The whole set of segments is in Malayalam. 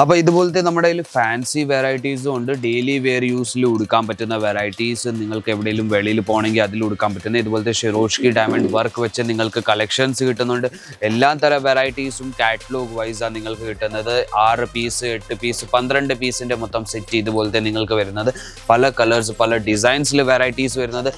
അപ്പോൾ ഇതുപോലത്തെ നമ്മുടെ കയ്യിൽ ഫാൻസി വെറൈറ്റീസും ഉണ്ട്. ഡെയിലി വെയർ യൂസിൽ ഉടുക്കാൻ പറ്റുന്ന വെറൈറ്റീസ് നിങ്ങൾക്ക് എവിടെയെങ്കിലും വെളിയിൽ പോകണമെങ്കിൽ അതിൽ ഉടുക്കാൻ പറ്റുന്ന ഇതുപോലത്തെ ഷിറോഷ്കി ഡയമണ്ട് വർക്ക് വെച്ച് നിങ്ങൾക്ക് കളക്ഷൻസ് കിട്ടുന്നുണ്ട്. എല്ലാ തരം വെറൈറ്റീസും കാറ്റലോഗ് വൈസാണ് നിങ്ങൾക്ക് കിട്ടുന്നത്. ആറ് പീസ് എട്ട് പീസ് പന്ത്രണ്ട് പീസിന്റെ മൊത്തം സെറ്റ് ഇതുപോലത്തെ നിങ്ങൾക്ക് വരുന്നത്. പല കളേഴ്സ് പല ഡിസൈൻസിൽ വെറൈറ്റീസ് വരുന്നത്.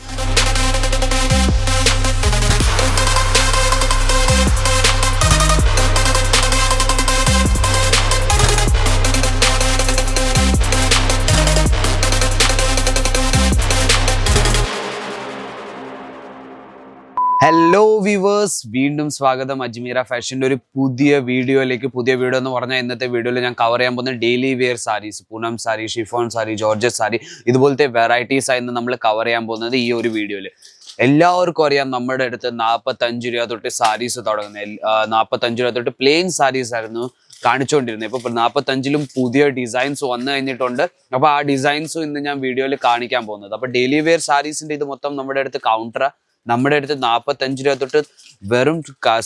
ഹലോ വ്യൂവേഴ്സ് വീണ്ടും സ്വാഗതം. അജ്മീറ ഫാഷന്റെ ഒരു പുതിയ വീഡിയോയിലേക്ക് പുതിയ വീഡിയോ എന്ന് പറഞ്ഞാൽ ഇന്നത്തെ വീഡിയോയിൽ ഞാൻ കവർ ചെയ്യാൻ പോകുന്ന daily wear saris Poonam sari chiffon sari georgette sari ഇതുപോലത്തെ വെറൈറ്റീസ് ആയിരുന്നു നമ്മൾ കവർ ചെയ്യാൻ പോകുന്നത് ഈ ഒരു വീഡിയോയിൽ. എല്ലാവർക്കും അറിയാം നമ്മുടെ അടുത്ത് നാൽപ്പത്തഞ്ച് രൂപ തൊട്ട് സാരീസ് തുടങ്ങുന്നത്. നാൽപ്പത്തഞ്ച് രൂപ തൊട്ട് പ്ലെയിൻ സാരീസ് ആയിരുന്നു കാണിച്ചുകൊണ്ടിരുന്നത്. ഇപ്പൊ നാൽപ്പത്തഞ്ചിലും പുതിയ ഡിസൈൻസ് വന്നു കഴിഞ്ഞിട്ടുണ്ട്. അപ്പൊ ആ ഡിസൈൻസും ഇന്ന് ഞാൻ വീഡിയോയിൽ കാണിക്കാൻ പോകുന്നത്. അപ്പൊ ഡെയിലി വെയർ സാരീസിന്റെ ഇത് മൊത്തം നമ്മുടെ അടുത്ത് കൗണ്ടർ നമ്മുടെ അടുത്ത് നാൽപ്പത്തഞ്ച് രൂപ തൊട്ട് വെറും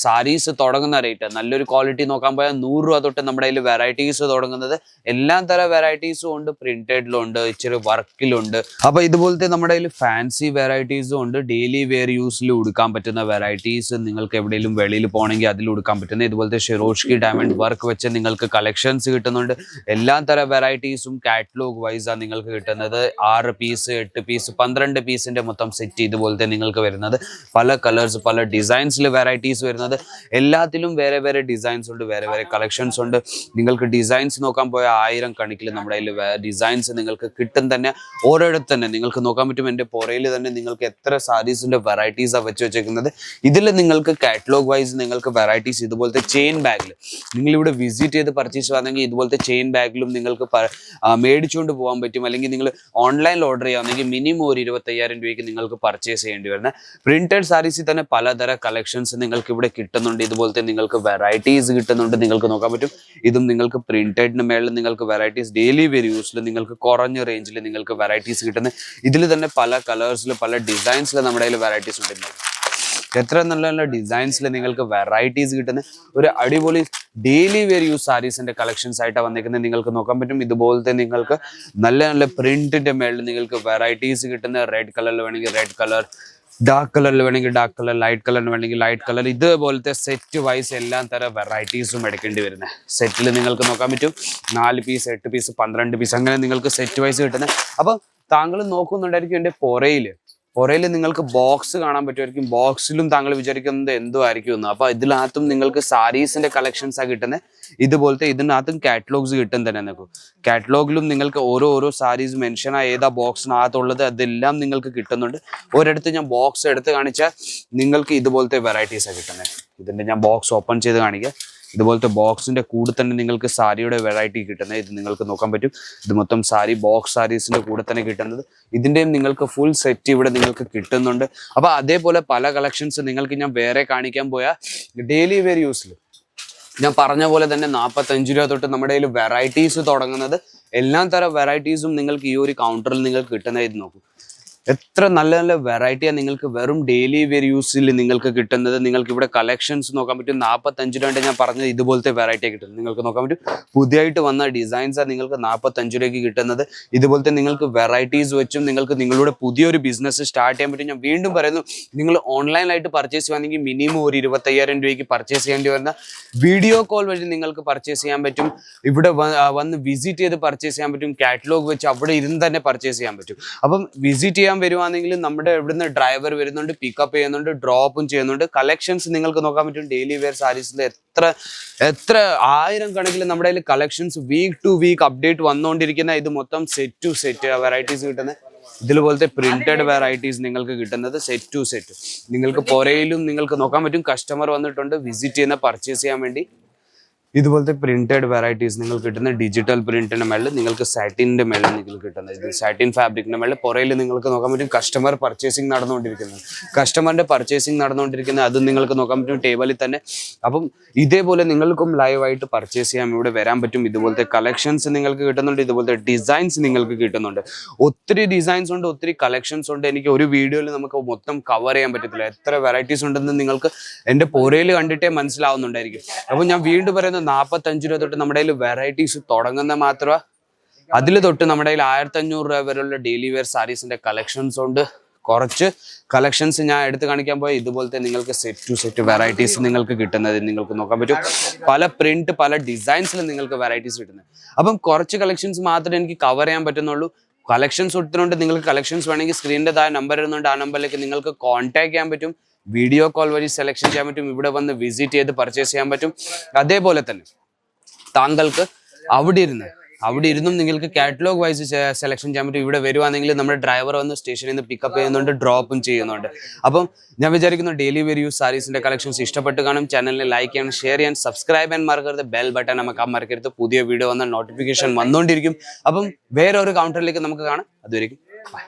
സാരീസ് തുടങ്ങുന്ന റേറ്റ് നല്ലൊരു ക്വാളിറ്റി നോക്കാൻ പോയാൽ നൂറ് രൂപ തൊട്ട് നമ്മുടെ കയ്യിൽ വെറൈറ്റീസ് തുടങ്ങുന്നത്. എല്ലാ തരം വെറൈറ്റീസും ഉണ്ട്. പ്രിന്റഡിലും ഉണ്ട്. ഇച്ചിരി വർക്കിലുണ്ട്. അപ്പൊ ഇതുപോലത്തെ നമ്മുടെ കയ്യിൽ ഫാൻസി വെറൈറ്റീസും ഉണ്ട്. ഡെയിലി വെയർ യൂസിൽ ഉടുക്കാൻ പറ്റുന്ന വെറൈറ്റീസ് നിങ്ങൾക്ക് എവിടെയെങ്കിലും വെളിയിൽ പോകണമെങ്കിൽ അതിൽ ഉടുക്കാൻ പറ്റുന്ന ഇതുപോലത്തെ ഷിറോഷ്കി ഡയമണ്ട് വർക്ക് വെച്ച് നിങ്ങൾക്ക് കളക്ഷൻസ് കിട്ടുന്നുണ്ട്. എല്ലാ തരം വെറൈറ്റീസും കാറ്റലോഗ് വൈസാണ് നിങ്ങൾക്ക് കിട്ടുന്നത്. ആറ് പീസ് എട്ട് പീസ് പന്ത്രണ്ട് പീസിന്റെ മൊത്തം സെറ്റ് ഇതുപോലത്തെ നിങ്ങൾക്ക് വരുന്നത് പല കളേഴ്സ് പല ഡിസൈൻസിൽ വെറൈറ്റീസ് വരുന്നത്. എല്ലാത്തിലും വേറെ വേറെ ഡിസൈൻസ് ഉണ്ട് വേറെ വേറെ കളക്ഷൻസ് ഉണ്ട്. നിങ്ങൾക്ക് ഡിസൈൻസ് നോക്കാൻ പോയ ആയിരം കണക്കിൽ നമ്മുടെ കയ്യിൽ ഡിസൈൻസ് നിങ്ങൾക്ക് കിട്ടും തന്നെ. ഓരോയിടത്ത് തന്നെ. നിങ്ങൾക്ക് നോക്കാൻ പറ്റും എന്റെ പുറയിൽ തന്നെ നിങ്ങൾക്ക് എത്ര സാരീസിന്റെ വെറൈറ്റീസാണ് വെച്ച് വെച്ചേക്കുന്നത്. ഇതിൽ നിങ്ങൾക്ക് കാറ്റലോഗ് വൈസ് നിങ്ങൾക്ക് വെറൈറ്റീസ് ഇതുപോലത്തെ ചെയിൻ ബാഗിൽ നിങ്ങൾ ഇവിടെ വിസിറ്റ് ചെയ്ത് പർച്ചേസ് ചെയ്യുകയാണെങ്കിൽ ഇതുപോലത്തെ ചെയിൻ ബാഗിലും നിങ്ങൾക്ക് മേടിച്ചുകൊണ്ട് പോകാൻ പറ്റും. അല്ലെങ്കിൽ നിങ്ങൾ ഓൺലൈനിൽ ഓർഡർ ചെയ്യുകയാണെങ്കിൽ മിനിമം ഒരു ഇരുപത്തയ്യായിരം രൂപയ്ക്ക് നിങ്ങൾക്ക് പർച്ചേസ് ചെയ്യേണ്ടി വരുന്ന പ്രിന്റഡ് സാരീസിൽ തന്നെ പലതര കളക്ഷൻസ് നിങ്ങൾക്ക് ഇവിടെ കിട്ടുന്നുണ്ട്. ഇതുപോലത്തെ നിങ്ങൾക്ക് വെറൈറ്റീസ് കിട്ടുന്നുണ്ട്. നിങ്ങൾക്ക് നോക്കാൻ പറ്റും. ഇതും നിങ്ങൾക്ക് പ്രിന്റഡിന് മേളിൽ നിങ്ങൾക്ക് വെറൈറ്റീസ് ഡെയിലി വെയർ നിങ്ങൾക്ക് കുറഞ്ഞ റേഞ്ചിൽ നിങ്ങൾക്ക് വെറൈറ്റീസ് കിട്ടുന്നത് ഇതിൽ തന്നെ പല കളേഴ്സിൽ പല ഡിസൈൻസിൽ നമ്മുടെ കയ്യിൽ വെറൈറ്റീസ് ഉണ്ട്. എത്ര നല്ല നല്ല ഡിസൈൻസിൽ നിങ്ങൾക്ക് വെറൈറ്റീസ് കിട്ടുന്ന ഒരു അടിപൊളി ഡെയിലി വെയർ യൂസ് സാരീസിന്റെ കളക്ഷൻസ് ആയിട്ടാണ് വന്നിരിക്കുന്നത്. നിങ്ങൾക്ക് നോക്കാൻ പറ്റും. ഇതുപോലത്തെ നിങ്ങൾക്ക് നല്ല നല്ല പ്രിന്റിന്റെ മേളിൽ നിങ്ങൾക്ക് വെറൈറ്റീസ് കിട്ടുന്ന റെഡ് കളറിൽ വേണമെങ്കിൽ റെഡ് കളർ ഡാർക്ക് കളറിൽ വേണമെങ്കിൽ ഡാർക്ക് കളർ ലൈറ്റ് കളറിന് വേണമെങ്കിൽ ലൈറ്റ് കളർ ഇതുപോലത്തെ സെറ്റ് വൈസ് എല്ലാം തരം വെറൈറ്റീസും എടുക്കേണ്ടി വരുന്നത് സെറ്റിൽ നിങ്ങൾക്ക് നോക്കാൻ പറ്റും. നാല് പീസ് എട്ട് പീസ് പന്ത്രണ്ട് പീസ് അങ്ങനെ നിങ്ങൾക്ക് സെറ്റ് വൈസ് കിട്ടുന്നത് അപ്പം താങ്കൾ നോക്കുന്നുണ്ടായിരിക്കും എന്റെ പുറയിൽ പുറയിൽ നിങ്ങൾക്ക് ബോക്സ് കാണാൻ പറ്റുമായിരിക്കും. ബോക്സിലും താങ്കൾ വിചാരിക്കുന്നത് എന്തോ ആയിരിക്കും എന്ന്. അപ്പൊ ഇതിനകത്തും നിങ്ങൾക്ക് സാരീസിന്റെ കളക്ഷൻസ് ആ കിട്ടുന്നത് ഇതുപോലത്തെ ഇതിനകത്തും കാറ്റലോഗ്സ് കിട്ടും തന്നെ നിങ്ങൾക്ക് കാറ്റലോഗിലും നിങ്ങൾക്ക് ഓരോ ഓരോ സാരീസ് മെൻഷൻ ആ ഏതാ ബോക്സിനകത്തുള്ളത് അതെല്ലാം നിങ്ങൾക്ക് കിട്ടുന്നുണ്ട്. ഒരിടത്ത് ഞാൻ ബോക്സ് എടുത്ത് കാണിച്ചാൽ നിങ്ങൾക്ക് ഇതുപോലത്തെ വെറൈറ്റീസാണ് കിട്ടുന്നത് ഇതിന്റെ ഞാൻ ബോക്സ് ഓപ്പൺ ചെയ്ത് കാണിക്കുക ഇതുപോലത്തെ ബോക്സിന്റെ കൂടെ തന്നെ നിങ്ങൾക്ക് സാരിയുടെ വെറൈറ്റി കിട്ടുന്നത് ഇത് നിങ്ങൾക്ക് നോക്കാൻ പറ്റും. ഇത് മൊത്തം സാരി ബോക്സ് സാരീസിന്റെ കൂടെ തന്നെ കിട്ടുന്നത്. ഇതിന്റെയും നിങ്ങൾക്ക് ഫുൾ സെറ്റ് ഇവിടെ നിങ്ങൾക്ക് കിട്ടുന്നുണ്ട്. അപ്പൊ അതേപോലെ പല കളക്ഷൻസ് നിങ്ങൾക്ക് ഞാൻ വേറെ കാണിക്കാൻ പോയാൽ ഡെയിലി വെയർ യൂസിൽ ഞാൻ പറഞ്ഞ പോലെ തന്നെ നാൽപ്പത്തഞ്ച് രൂപ തൊട്ട് നമ്മുടെ കയ്യിൽ വെറൈറ്റീസ് തുടങ്ങുന്നത്. എല്ലാ തരം വെറൈറ്റീസും നിങ്ങൾക്ക് ഈ ഒരു കൗണ്ടറിൽ നിങ്ങൾക്ക് കിട്ടുന്നത് നോക്കും. എത്ര നല്ല നല്ല വെറൈറ്റിയാണ് നിങ്ങൾക്ക് വെറും ഡെയിലി വെയർ യൂസിൽ നിങ്ങൾക്ക് കിട്ടുന്നത്. നിങ്ങൾക്ക് ഇവിടെ കളക്ഷൻസ് നോക്കാൻ പറ്റും. നാൽപ്പത്തഞ്ച് രൂപ ഞാൻ പറഞ്ഞത് ഇതുപോലത്തെ വെറൈറ്റി കിട്ടുന്നത്. നിങ്ങൾക്ക് നോക്കാൻ പറ്റും. പുതിയതായിട്ട് വന്ന ഡിസൈൻസാണ് നിങ്ങൾക്ക് നാൽപ്പത്തഞ്ച് രൂപയ്ക്ക് കിട്ടുന്നത്. ഇതുപോലത്തെ നിങ്ങൾക്ക് വെറൈറ്റീസ് വെച്ചും നിങ്ങൾക്ക് നിങ്ങളുടെ പുതിയൊരു ബിസിനസ് സ്റ്റാർട്ട് ചെയ്യാൻ പറ്റും. ഞാൻ വീണ്ടും പറയുന്നു നിങ്ങൾ ഓൺലൈനായിട്ട് പർച്ചേസ് ചെയ്യുകയാണെങ്കിൽ മിനിമം ഒരു ഇരുപത്തയ്യായിരം രൂപയ്ക്ക് പർച്ചേസ് ചെയ്യേണ്ടി വരുന്ന വീഡിയോ കോൾ വഴി നിങ്ങൾക്ക് പർച്ചേസ് ചെയ്യാൻ പറ്റും. ഇവിടെ വന്ന് വിസിറ്റ് ചെയ്ത് പർച്ചേസ് ചെയ്യാൻ പറ്റും. കാറ്റലോഗ് വെച്ച് അവിടെ ഇരുന്ന് തന്നെ പർച്ചേസ് ചെയ്യാൻ പറ്റും. അപ്പം വിസിറ്റ് ചെയ്യാൻ വരുവാണെങ്കിൽ നമ്മുടെ ഇവിടുന്ന് ഡ്രൈവർ വരുന്നുണ്ട് പിക്കപ്പ് ചെയ്യുന്നുണ്ട് ഡ്രോപ്പും ചെയ്യുന്നുണ്ട്. കളക്ഷൻസ് നിങ്ങൾക്ക് നോക്കാൻ പറ്റും. ഡെയിലി വെയർ സാരീസിൽ എത്ര എത്ര ആയിരം കണക്കിൽ നമ്മുടെ കയ്യിൽ collections week to week update വന്നുകൊണ്ടിരിക്കുന്ന ഇത് മൊത്തം സെറ്റ് ടു സെറ്റ് വെറൈറ്റീസ് കിട്ടുന്നത് ഇതിലുപോലത്തെ പ്രിന്റഡ് വെറൈറ്റീസ് നിങ്ങൾക്ക് കിട്ടുന്നത് സെറ്റ് ടു സെറ്റ് നിങ്ങൾക്ക് പുരയിലും നിങ്ങൾക്ക് നോക്കാൻ പറ്റും. കസ്റ്റമർ വന്നിട്ടുണ്ട് വിസിറ്റ് ചെയ്യുന്ന പർച്ചേസ് ചെയ്യാൻ വേണ്ടി. ഇതുപോലത്തെ പ്രിന്റഡ് വെറൈറ്റീസ് നിങ്ങൾ കിട്ടുന്ന ഡിജിറ്റൽ പ്രിന്റിന്റെ മേളിൽ നിങ്ങൾക്ക് സാറ്റിന്റെ മേളിൽ നിങ്ങൾക്ക് കിട്ടുന്ന ഇത് സാറ്റിൻ ഫാബ്രിക്കിന്റെ മേളിൽ പുറയിൽ നിങ്ങൾക്ക് നോക്കാൻ പറ്റും കസ്റ്റമർ പർച്ചേസിംഗ് നടന്നുകൊണ്ടിരിക്കുന്നത്. കസ്റ്റമറിന്റെ പർച്ചേസിംഗ് നടന്നുകൊണ്ടിരിക്കുന്നത് അത് നിങ്ങൾക്ക് നോക്കാൻ പറ്റും ടേബിളിൽ തന്നെ. അപ്പം ഇതേപോലെ നിങ്ങൾക്കും ലൈവായിട്ട് പർച്ചേസ് ചെയ്യാൻ ഇവിടെ വരാൻ പറ്റും. ഇതുപോലത്തെ കളക്ഷൻസ് നിങ്ങൾക്ക് കിട്ടുന്നുണ്ട്. ഇതുപോലത്തെ ഡിസൈൻസ് നിങ്ങൾക്ക് കിട്ടുന്നുണ്ട്. ഒത്തിരി ഡിസൈൻസ് ഉണ്ട് ഒത്തിരി കളക്ഷൻസ് ഉണ്ട്. എനിക്ക് ഒരു വീഡിയോയിൽ നമുക്ക് മൊത്തം കവർ ചെയ്യാൻ പറ്റത്തില്ല. എത്ര വെറൈറ്റീസ് ഉണ്ടെന്ന് നിങ്ങൾക്ക് എന്റെ പുറയിൽ കണ്ടിട്ടേ മനസ്സിലാവുന്നുണ്ടായിരിക്കും. അപ്പം ഞാൻ വീണ്ടും പറയുന്നത് വരുന്നത് നാൽപ്പത്തഞ്ച് രൂപ തൊട്ട് നമ്മുടെ കയ്യിൽ വെറൈറ്റീസ് തുടങ്ങുന്ന മാത്രമേ. അതിൽ തൊട്ട് നമ്മുടെ കയ്യിൽ ആയിരത്തി അഞ്ഞൂറ് രൂപ വരെയുള്ള ഡെയിലി വെയർ സാരീസിന്റെ കളക്ഷൻസ് ഉണ്ട്. കുറച്ച് കളക്ഷൻസ് ഞാൻ എടുത്ത് കാണിക്കാൻ പോയ ഇതുപോലത്തെ നിങ്ങൾക്ക് സെറ്റ് ടു സെറ്റ് വെറൈറ്റീസ് നിങ്ങൾക്ക് കിട്ടുന്നത് നിങ്ങൾക്ക് നോക്കാൻ പറ്റും. പല പ്രിന്റ് പല ഡിസൈൻസിൽ നിങ്ങൾക്ക് വെറൈറ്റീസ് കിട്ടുന്നത്. അപ്പം കുറച്ച് കളക്ഷൻസ് മാത്രമേ എനിക്ക് കവർ ചെയ്യാൻ പറ്റുന്നുള്ളൂ. കളക്ഷൻസ് ഒത്തിരിണ്ട് നിങ്ങൾക്ക് കളക്ഷൻസ് വേണമെങ്കിൽ സ്ക്രീനിന്റെ താഴെ നമ്പർ ഇരുന്നുണ്ട് ആ നമ്പറിലേക്ക് നിങ്ങൾക്ക് കോൺടാക്ട് ചെയ്യാൻ പറ്റും. വീഡിയോ കോൾ വഴി സെലക്ഷൻ ചെയ്യാൻ പറ്റും ഇവിടെ വന്ന് വിസിറ്റ് ചെയ്ത് പർച്ചേസ് ചെയ്യാൻ പറ്റും. അതേപോലെ തന്നെ താങ്കൾക്ക് അവിടെ ഇരുന്ന് അവിടെ ഇരുന്നും നിങ്ങൾക്ക് കാറ്റലോഗ് വൈസ് സെലക്ഷൻ ചെയ്യാൻ പറ്റും. ഇവിടെ വരുവാണെങ്കിൽ നമ്മുടെ ഡ്രൈവർ വന്ന് സ്റ്റേഷനിൽ നിന്ന് പിക്കപ്പ് ചെയ്യുന്നുണ്ട് ഡ്രോപ്പും ചെയ്യുന്നുണ്ട്. അപ്പം ഞാൻ വിചാരിക്കുന്നു ഡെയിലി വെരി യൂസ് സാരീസിന്റെ കളക്ഷൻസ് ഇഷ്ടപ്പെട്ട് കാണും. ചാനലിനെ ലൈക്ക് ചെയ്യണം ഷെയർ ചെയ്യാൻ സബ്സ്ക്രൈബ് ചെയ്യാൻ മറക്കരുത്. ബെൽ ബട്ടൺ നമുക്ക് ആ മറക്കരുത്. പുതിയ വീഡിയോ വന്ന നോട്ടിഫിക്കേഷൻ വന്നുകൊണ്ടിരിക്കും അപ്പം വേറെ ഒരു കൗണ്ടറിലേക്ക് നമുക്ക് കാണാം. അതുവരെയും ബൈ